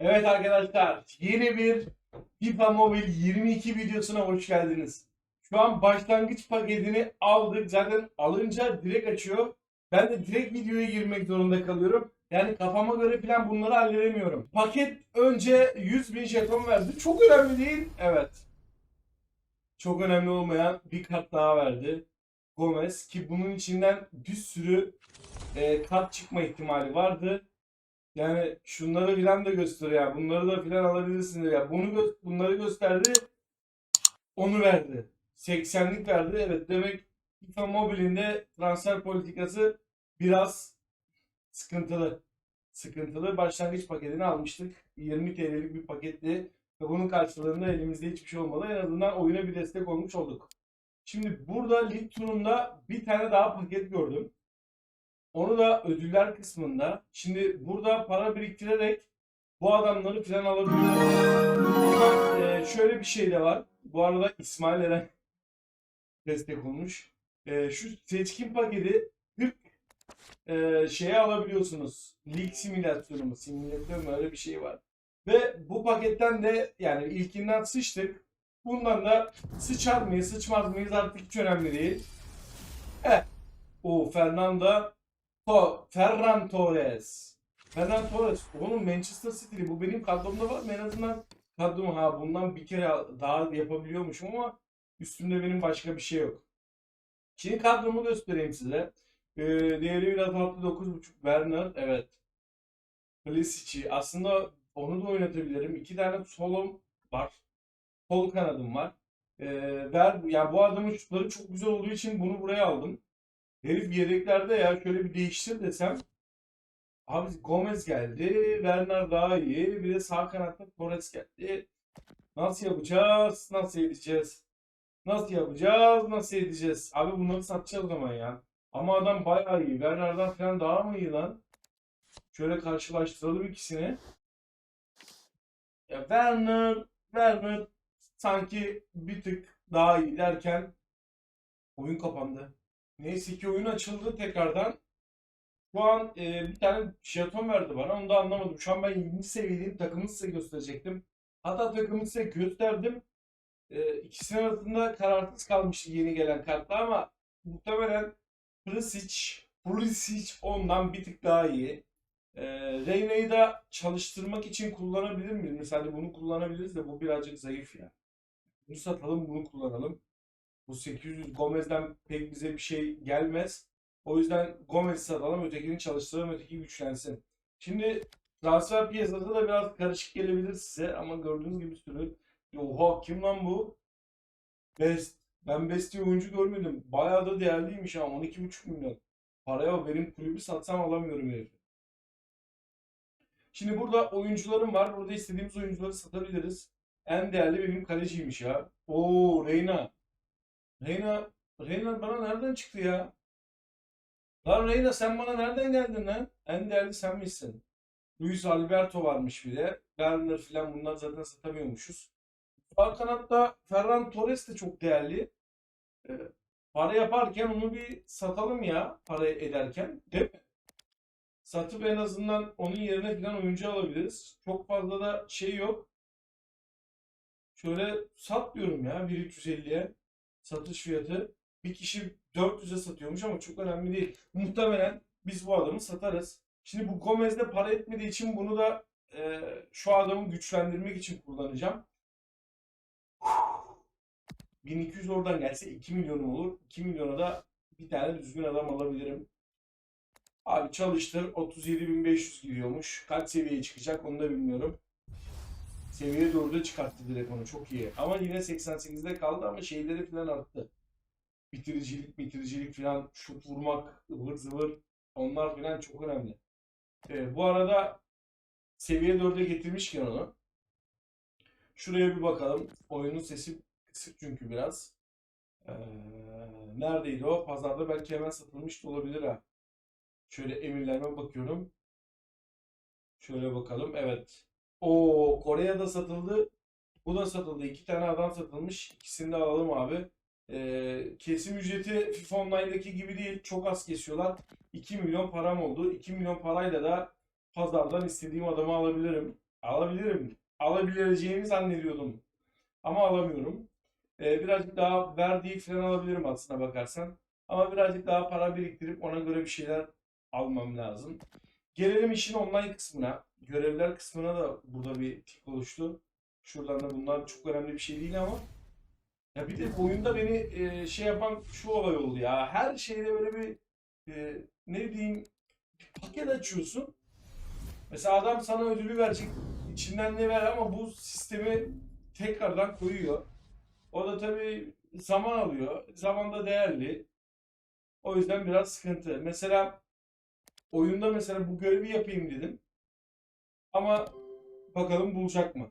Evet arkadaşlar yeni bir FIFA Mobile 22 videosuna hoş geldiniz. Şu an başlangıç paketini aldık. Zaten alınca direkt açıyor. Ben de direkt videoya girmek zorunda kalıyorum. Yani kafama göre falan bunları halledemiyorum. Paket önce 100 bin jeton verdi. Çok önemli değil. Evet. Çok önemli olmayan bir kart daha verdi. Gomez ki bunun içinden bir sürü e, kart çıkma ihtimali vardı. Yani şunları filan da gösteriyor ya. Bunları da filan alabilirsiniz ya. Bunu gö- bunları gösterdi. Onu verdi. 80'lik verdi. Evet demek FIFA Mobile'in de transfer politikası biraz sıkıntılı. Sıkıntılı. Başlangıç paketini almıştık. 20 TL'lik bir paketti. Ve bunun karşılığında elimizde hiçbir şey olmadı. En azından oyuna bir destek olmuş olduk. Şimdi burada lig turunda bir tane daha paket gördüm. Onu da ödüller kısmında. Şimdi burada para biriktirerek bu adamları falan alabiliyoruz. Ama, e, şöyle bir şey de var. Bu arada İsmail Eren destek olmuş. E, şu seçkin paketi 40 e, şeye alabiliyorsunuz. Lig simülasyonu mu? Simülatör mü? Öyle bir şey var. Ve bu paketten de yani ilkinden sıçtık. Bundan da sıçar mıyız, sıçmaz mıyız artık hiç önemli değil. Evet. O Fernando To Ferran Torres. Ferran Torres. Oğlum Manchester City'li. Bu benim kadromda var mı? En azından kadrom ha bundan bir kere daha yapabiliyormuşum ama üstümde benim başka bir şey yok. Şimdi kadromu göstereyim size. Ee, değeri biraz altı 9.5 Werner. Evet. Plisic'i. Aslında onu da oynatabilirim. İki tane solum var. Sol kanadım var. Ee, ver, yani bu adamın şutları çok güzel olduğu için bunu buraya aldım. Herif yedeklerde ya şöyle bir değiştir desem. Abi Gomez geldi. Werner daha iyi. Bir de sağ kanatta Torres geldi. Nasıl yapacağız? Nasıl edeceğiz? Nasıl yapacağız? Nasıl edeceğiz? Abi bunları satacağız o zaman ya. Ama adam bayağı iyi. Werner'dan falan daha mı iyi lan? Şöyle karşılaştıralım ikisini. Ya Werner, Werner sanki bir tık daha iyi derken oyun kapandı. Neyse ki oyun açıldı tekrardan. Şu an e, bir tane jeton verdi bana. Onu da anlamadım. Şu an ben 20 seviyedeyim. Takımı size gösterecektim. Hatta takımı size gösterdim. E, ikisinin arasında kararsız kalmıştı yeni gelen kartla ama muhtemelen Pulisic, Pulisic ondan bir tık daha iyi. E, Reyna'yı da çalıştırmak için kullanabilir miyiz? Mesela bunu kullanabiliriz de bu birazcık zayıf ya. Bunu satalım, bunu kullanalım. Bu 800 Gomez'den pek bize bir şey gelmez. O yüzden Gomez'i satalım, ötekini çalıştıralım, öteki güçlensin. Şimdi transfer piyasası da biraz karışık gelebilir size ama gördüğünüz gibi sürü. Oha kim lan bu? Best. Ben Best diye oyuncu görmedim. Bayağı da değerliymiş ama 12,5 milyon. Paraya benim kulübü satsam alamıyorum herifi. Şimdi burada oyuncularım var. Burada istediğimiz oyuncuları satabiliriz. En değerli benim kaleciymiş ya. Oo Reyna. Reyna, Reyna bana nereden çıktı ya? Lan Reyna sen bana nereden geldin lan? En değerli sen misin? Luis Alberto varmış bir de. Werner filan bunlar zaten satamıyormuşuz. Sağ kanatta Ferran Torres de çok değerli. Ee, para yaparken onu bir satalım ya para ederken. Değil mi? Satıp en azından onun yerine filan oyuncu alabiliriz. Çok fazla da şey yok. Şöyle sat diyorum ya 1350'ye satış fiyatı. Bir kişi 400'e satıyormuş ama çok önemli değil. Muhtemelen biz bu adamı satarız. Şimdi bu Gomez'de para etmediği için bunu da e, şu adamı güçlendirmek için kullanacağım. 1200 oradan gelse 2 milyonum olur. 2 milyona da bir tane düzgün adam alabilirim. Abi çalıştır 37.500 gidiyormuş. Kaç seviyeye çıkacak onu da bilmiyorum. Seviye 4'e çıkarttı direkt onu çok iyi. Ama yine 88'de kaldı ama şeyleri falan arttı. Bitiricilik, bitiricilik falan, şut vurmak, ıvır zıvır onlar falan çok önemli. Ee, bu arada seviye 4'e getirmişken onu şuraya bir bakalım. Oyunun sesi kısık çünkü biraz. Ee, neredeydi o? Pazarda belki hemen satılmış da olabilir ha. Şöyle emirlerime bakıyorum. Şöyle bakalım. Evet. O Kore'de satıldı. Bu da satıldı. İki tane adam satılmış. İkisini de alalım abi. Ee, kesim ücreti FIFA Online'daki gibi değil. Çok az kesiyorlar. 2 milyon param oldu. 2 milyon parayla da pazardan istediğim adamı alabilirim. Alabilirim. Alabileceğimi zannediyordum. Ama alamıyorum. Ee, birazcık daha verdiği falan alabilirim aslına bakarsan. Ama birazcık daha para biriktirip ona göre bir şeyler almam lazım. Gelelim işin online kısmına. Görevler kısmına da burada bir tik oluştu. Şuradan da bunlar çok önemli bir şey değil ama. Ya bir de oyunda beni e, şey yapan şu olay oldu ya. Her şeyde böyle bir e, ne diyeyim bir paket açıyorsun. Mesela adam sana ödülü verecek. içinden ne ver ama bu sistemi tekrardan koyuyor. O da tabii zaman alıyor. Zaman da değerli. O yüzden biraz sıkıntı. Mesela oyunda mesela bu görevi yapayım dedim. Ama bakalım bulacak mı?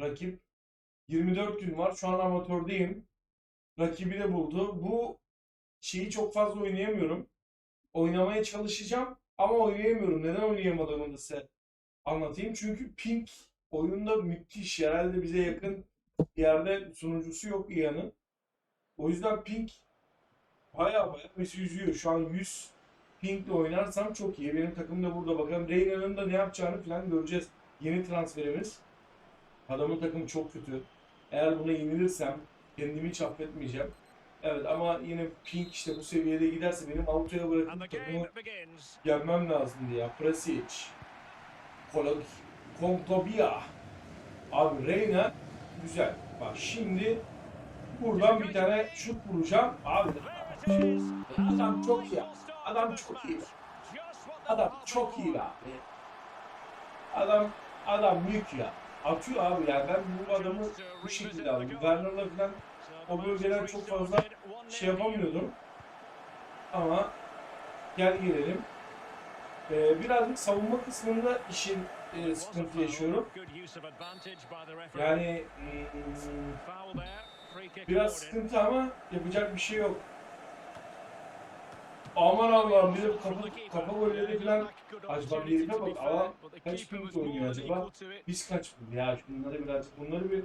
Rakip 24 gün var. Şu an amatördeyim. Rakibi de buldu. Bu şeyi çok fazla oynayamıyorum. Oynamaya çalışacağım ama oynayamıyorum. Neden oynayamadığımı da size anlatayım. Çünkü Pink oyunda müthiş. Herhalde bize yakın bir yerde sunucusu yok İyan'ın. O yüzden Pink baya baya bizi üzüyor. Şu an 100 Pink'le oynarsam çok iyi. Benim takım da burada bakalım. Reyna'nın da ne yapacağını falan göreceğiz. Yeni transferimiz. Adamın takımı çok kötü. Eğer buna yenilirsem kendimi hiç affetmeyeceğim. Evet ama yine Pink işte bu seviyede giderse benim Avrupa'ya bırakıp takımı gelmem lazımdı ya. Presic. Kolak. Kontobia. Abi Reyna güzel. Bak şimdi buradan bir tane şut vuracağım. Abi adam çok iyi. Adam çok iyi. Adam çok iyi abi. Adam adam büyük ya. Atıyor abi yani ben bu adamı bu şekilde aldım. Werner'la falan o bölgeler çok fazla şey yapamıyordum. Ama gel gelelim. Ee, birazcık savunma kısmında işin e, sıkıntı yaşıyorum. Yani hmm, biraz sıkıntı ama yapacak bir şey yok. Aman Allah'ım de kafa, kafa golleri falan acaba bir herife bak alan kaç bin oynuyor acaba? Biz kaç bin ya şunları birazcık bunları bir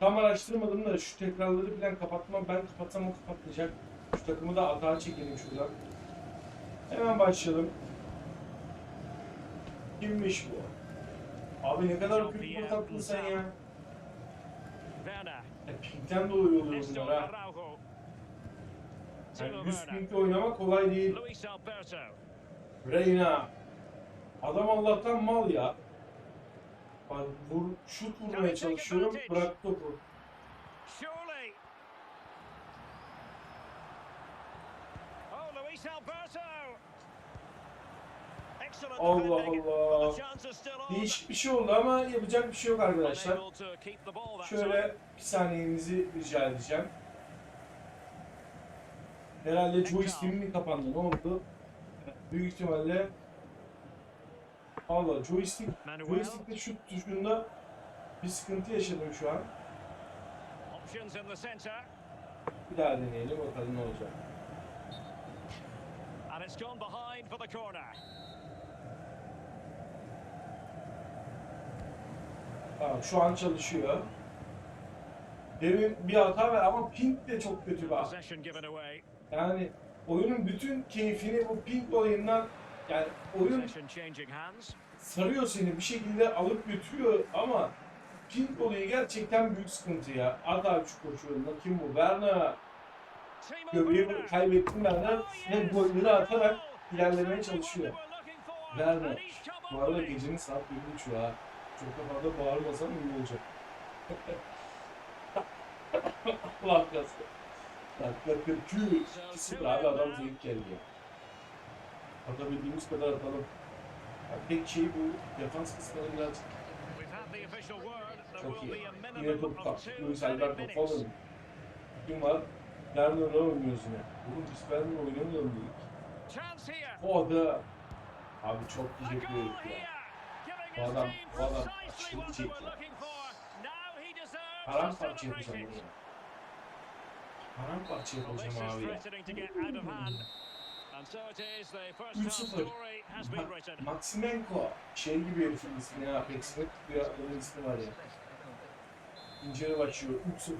tam araştırmadım da şu tekrarları falan kapatmam ben kapatsam o kapatmayacak. Şu takımı da atağa çekelim şuradan. Hemen başlayalım. Kimmiş bu? Abi ne kadar kötü bir tatlısın sen ya. E, Pink'ten dolayı oluyor bunlar ha. Yani Timo 100 Werner. Pink'le oynamak kolay değil. Reyna. Adam Allah'tan mal ya. Bak vur, şut vurmaya çalışıyorum. Bırak topu. Oh, Allah Allah. Değişik bir şey oldu ama yapacak bir şey yok arkadaşlar. Şöyle bir saniyenizi rica edeceğim. Herhalde joystick'im mi kapandı? Ne oldu? Büyük ihtimalle Allah joystick joystick'te şut tuşunda bir sıkıntı yaşadım şu an. Bir daha deneyelim bakalım ne olacak. And it's gone behind for the corner. Tamam şu an çalışıyor. Demin bir hata var ama ping de çok kötü bak. Yani oyunun bütün keyfini bu ping olayından yani oyun sarıyor seni bir şekilde alıp götürüyor ama ping olayı gerçekten büyük sıkıntı ya. Abi şu koşuyorunda kim bu? Werner. Göbeği kaybettim Werner. Oh, Ve golleri atarak ilerlemeye çalışıyor. Werner. Bu arada gecenin saat 1.30 ha. Çok da fazla bağırmasam iyi olacak. Allah kahretsin. Dakika 43. 2-0 abi adam zayıf geldi. Atabildiğimiz kadar atalım. Ya tek şey bu defans kısmını birazcık çok iyi. Yine top of kaptı. two Luis Alberto falan. Kim var? Werner'la oynuyoruz yine. Oğlum biz Werner'la oynamıyorum dedik. O da abi çok teşekkür ederim ya. Bu adam- bu adam they çekti. Paramparça yapacağım bunu. Paramparça yapacağım abi ya. threatening to get out of hand. And so it is, the first half 3-0. story has been Ma-. Maximenko. Şey gibi herifin ismi ya. Pexmet bir adamın ismi var ya. İncele başlıyor. 3-0.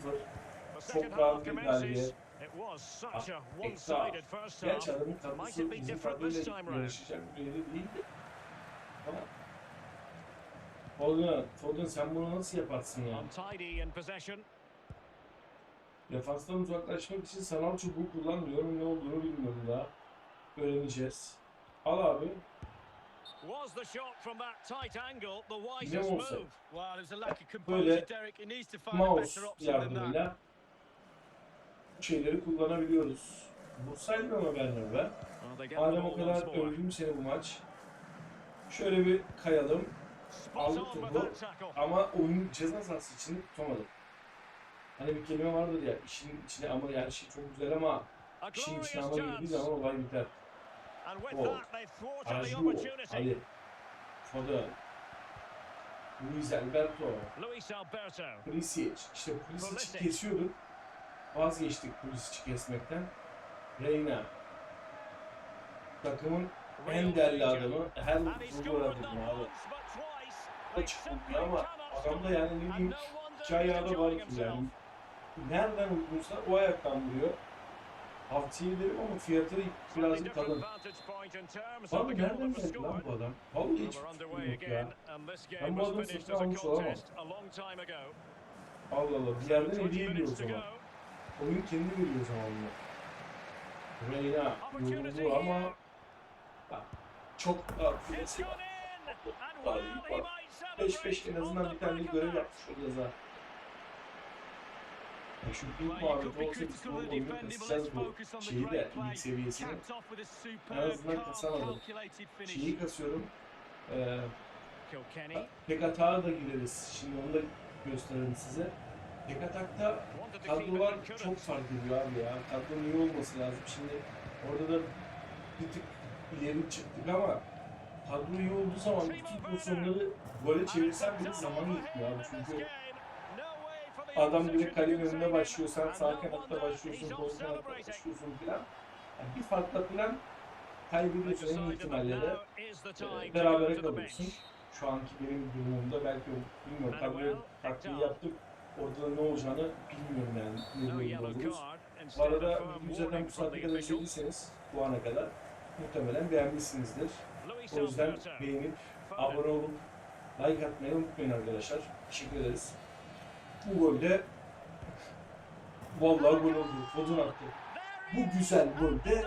The Çok rahat bir commences. galibiyet. It was such a Ekstra. one-sided first half. Gerçi adamın Might kadrosu bizim different this kadroyla yarışacak bir yeri değildi. Ama Foden, Foden sen bunu nasıl yaparsın ya? Defanstan uzaklaşmak için sanal çubuğu kullanmıyorum. Ne olduğunu bilmiyorum daha. Öğreneceğiz. Al abi. Was the shot from that tight angle the wisest move? Well, there was a lack of composure, Derek. He needs to find a better option than that. bu şeyleri kullanabiliyoruz. Vursaydım ama Werner be. Madem o kadar övdüm seni bu maç. Şöyle bir kayalım. Aldık topu. Ama oyun ceza sahası içinde tutamadım. Hani bir kelime vardır ya işin içine ama yani şey çok güzel ama işin içine ama girdiği zaman olay biter. Araju, opportunity. Ali, Foden, Luis Alberto, Luis Alberto. Pulisic. İşte Pulisic'i Pulisic. kesiyorduk. Vazgeçtik Pulisic'i kesmekten. Reyna. Takımın en değerli adamı. Her aradım not abi. O çıktı ama adamda yani ne diyeyim iki ayağı da var yani. Nereden vurursa o ayaktan vuruyor. Tavsiye ederim ama fiyatı birazcık kalın. Abi nereden geldi lan bu adam? Vallahi hiç fikrim yok ya. Ben bu adamı satın almış olamam. Allah Allah. Bir yerden 20 hediye ediyor o zaman. Oyun kendi veriyor o zaman bunu. Reyna yoruldu ama bak, çok da It's filesi gone var. in. And Var, well, he var. might 5-5 en azından bir tane görev yapmış olacağız ha. Ya şu could muhabbeti be olsa the oyunu let's bu şeyi de lig seviyesini. En azından kasamadım. Şeyi kasıyorum. Ee, tek atağa da gireriz. Şimdi onu da gösterelim size. Tek atakta kadrolar çok fark ediyor abi ya. Kadronun iyi olması lazım. Şimdi orada da bir tık ileri çıktık ama kadro iyi olduğu zaman bütün pozisyonları gole çevirsen bile zaman yetmiyor abi. Çünkü adam direkt kalenin önüne başlıyor. Sen sağ kanatta başlıyorsun, sol kanatta başlıyorsun filan. Yani bir farkla filan kaybediyorsun en ihtimalle de e, berabere kalıyorsun. Şu anki benim durumumda belki bilmiyorum kadroyu taktiği yaptık. Orada da ne olacağını bilmiyorum yani. Ne durumda oluruz. Bu arada videoyu zaten bu saate kadar izlediyseniz bu ana kadar muhtemelen beğenmişsinizdir. O yüzden beğenip abone olup like atmayı unutmayın arkadaşlar. Teşekkür ederiz. Bu golde vallahi gol oldu. Foden attı. Bu güzel golde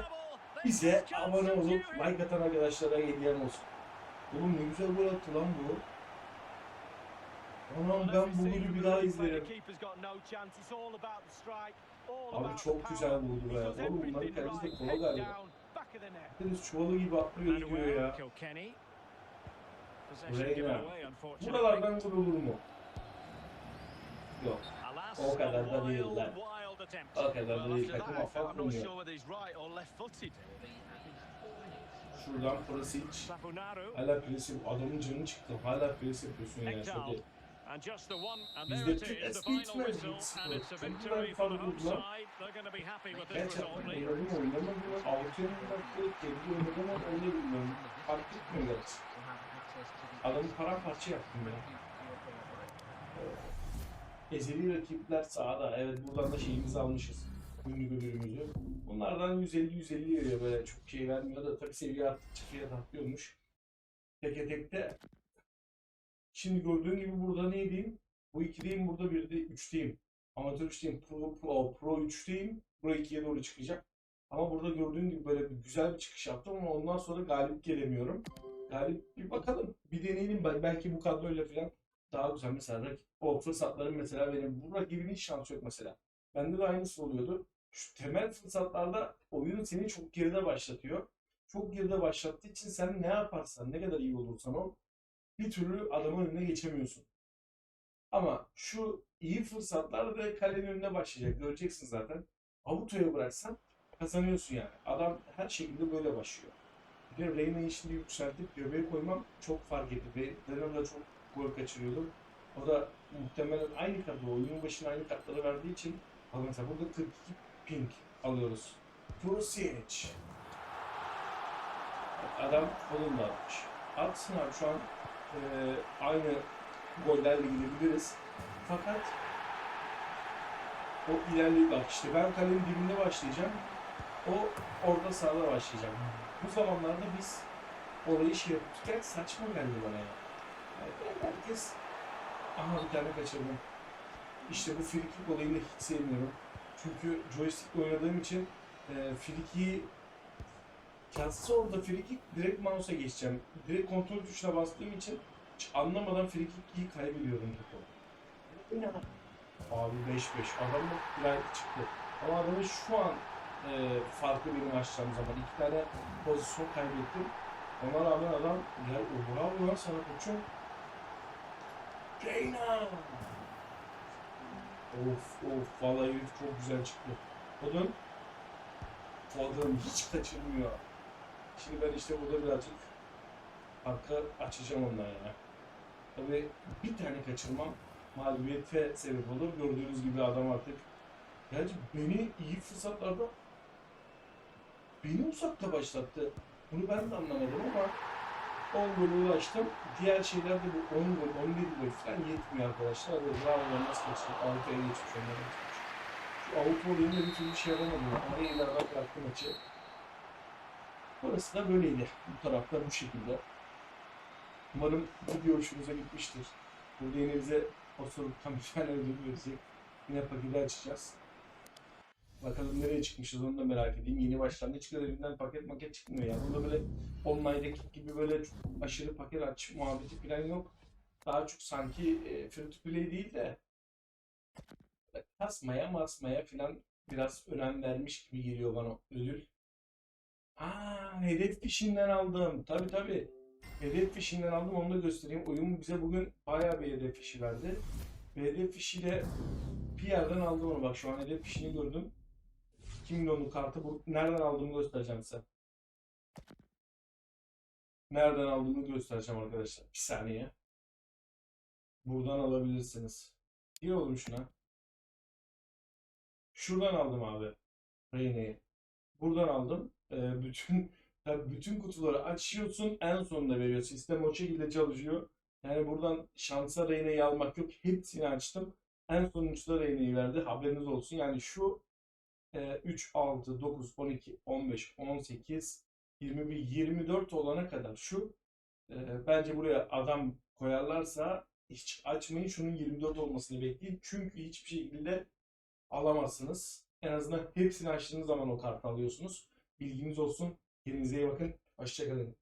bize abone olup like atan arkadaşlara hediyem olsun. Oğlum ne güzel gol attı lan bu. Anam ben bu golü bir daha izlerim. Abi çok güzel vurdu be. Oğlum bunların kalecisi de kola galiba. Deniz çuvalı gibi atlıyor gidiyor ya. Away, unfortunately. Buralardan gol olur mu? Yok. O kadar da wild, değil lan. wild attempt. O kadar da değil. after Takım that effort, I'm not affetmiyor. sure whether he's right or left-footed. Şuradan Prasic. Hala yap- Adamın canı çıktı. Hala pres yapıyorsun the one, and Bizde Türk eski Çok happy with this Gerçekten oynamadım mı? Altı baktı. Kendi oynadım ama onu bilmiyorum. Fark etmiyor gerçi. Adamı paramparça yaptım ben. Ezeli rakipler sahada. Evet buradan da şeyimizi almışız. Ünlü ödülümüzü. Bunlardan 150-150 veriyor böyle çok şey vermiyor da tabii seviye arttıkça fiyat artıyormuş. Teke tekte. Şimdi gördüğün gibi burada neydeyim? Bu 2'deyim burada bir de 3'teyim. Amatör 3'teyim. Pro, Pro, Pro 3'teyim. Pro 2'ye doğru çıkacak. Ama burada gördüğün gibi böyle bir güzel bir çıkış yaptım ama ondan sonra galip gelemiyorum. Galip bir bakalım. Bir deneyelim. Bel- Belki bu kadroyla falan daha güzel mesela rak- o fırsatların mesela benim bu rakibin hiç şansı yok mesela. Bende de aynısı oluyordu. Şu temel fırsatlarda oyunu seni çok geride başlatıyor. Çok geride başlattığı için sen ne yaparsan, ne kadar iyi olursan ol bir türlü adamın önüne geçemiyorsun. Ama şu iyi fırsatlar da kalenin önüne başlayacak. Göreceksin zaten. Avutoya bıraksan kazanıyorsun yani. Adam her şekilde böyle başlıyor. Bir Reyna'yı şimdi yükseltip göbeğe koymam çok fark etti. Ve Reyna'da da çok gol kaçırıyordu. O da muhtemelen aynı kadro, oyunun başına aynı kartları verdiği için Bak mesela burada 42 ping alıyoruz. Pulisic. Adam kolunda atmış. Atsın abi şu an e, aynı gollerle gidebiliriz. Fakat o ilerleyip bak işte ben kalenin dibinde başlayacağım. O orta sahada başlayacak. Bu zamanlarda biz orayı şey yapırken saçma geldi bana ya. Herkes Aha tane kaçırdım. İşte bu frikik olayını hiç sevmiyorum. Çünkü joystickle oynadığım için e, frikiyi Kelse orada frikik direkt mouse'a geçeceğim. Direkt kontrol tuşuna bastığım için hiç anlamadan frikikliği kaybediyorum topu. Abi 5-5. Adamın plank çıktı. Ama adamın şu an e, farkı benim açacağım zaman. iki tane pozisyon kaybettim. Ona rağmen adam ya bravo lan sana koçum. Reyna! Of of vallahi herif çok güzel çıktı. Odun Odun hiç kaçırmıyor. Şimdi ben işte burada birazcık arka açacağım ondan ya. Tabii bir tane kaçırmam mağlubiyete sebep olur. Gördüğünüz gibi adam artık Gerçi beni iyi fırsatlarda beni uzakta başlattı. Bunu ben de anlamadım ama 10 gol ulaştım. Diğer şeyler de bu 10 gol, 11 gol falan yetmiyor arkadaşlar. Hadi bravo nasıl kaçtı? Avrupa'ya geçmiş onlara geçmiş. Şu Avrupa olayında bir türlü şey yapamadım. Araya ileride bıraktı maçı. Burası da böyleydi. Bu tarafta bu şekilde. Umarım video hoşunuza gitmiştir. Burada yine bize osuruktan bir tane ödül verecek. Yine paketi açacağız. Bakalım nereye çıkmışız onu da merak edeyim. Yeni başlangıç görevinden paket maket çıkmıyor yani. Burada böyle online'daki gibi böyle aşırı paket aç muhabbeti falan yok. Daha çok sanki e, free to play değil de kasmaya masmaya falan biraz önem vermiş gibi geliyor bana ödül. Aa, hedef fişinden aldım. Tabi tabi. Hedef fişinden aldım onu da göstereyim. Oyun bize bugün bayağı bir hedef fişi verdi. Ve hedef fişiyle bir yerden aldım onu. Bak şu an hedef fişini gördüm. 2 milyonluk kartı bu. Nereden aldığımı göstereceğim size. Nereden aldığımı göstereceğim arkadaşlar. Bir saniye. Buradan alabilirsiniz. İyi olur şuna. Şuradan aldım abi. Reyne'yi. Buradan aldım. Ee, bütün tabii bütün kutuları açıyorsun en sonunda veriyor. Sistem o şekilde çalışıyor. Yani buradan şansa Reyne'yi almak yok. Hepsini açtım. En sonuncuda Reyne'yi verdi. Haberiniz olsun. Yani şu 3, 6, 9, 12, 15, 18, 21, 24 olana kadar şu e, bence buraya adam koyarlarsa hiç açmayın. Şunun 24 olmasını bekleyin. Çünkü hiçbir şekilde alamazsınız. En azından hepsini açtığınız zaman o kartı alıyorsunuz. Bilginiz olsun. Kendinize iyi bakın. Hoşçakalın.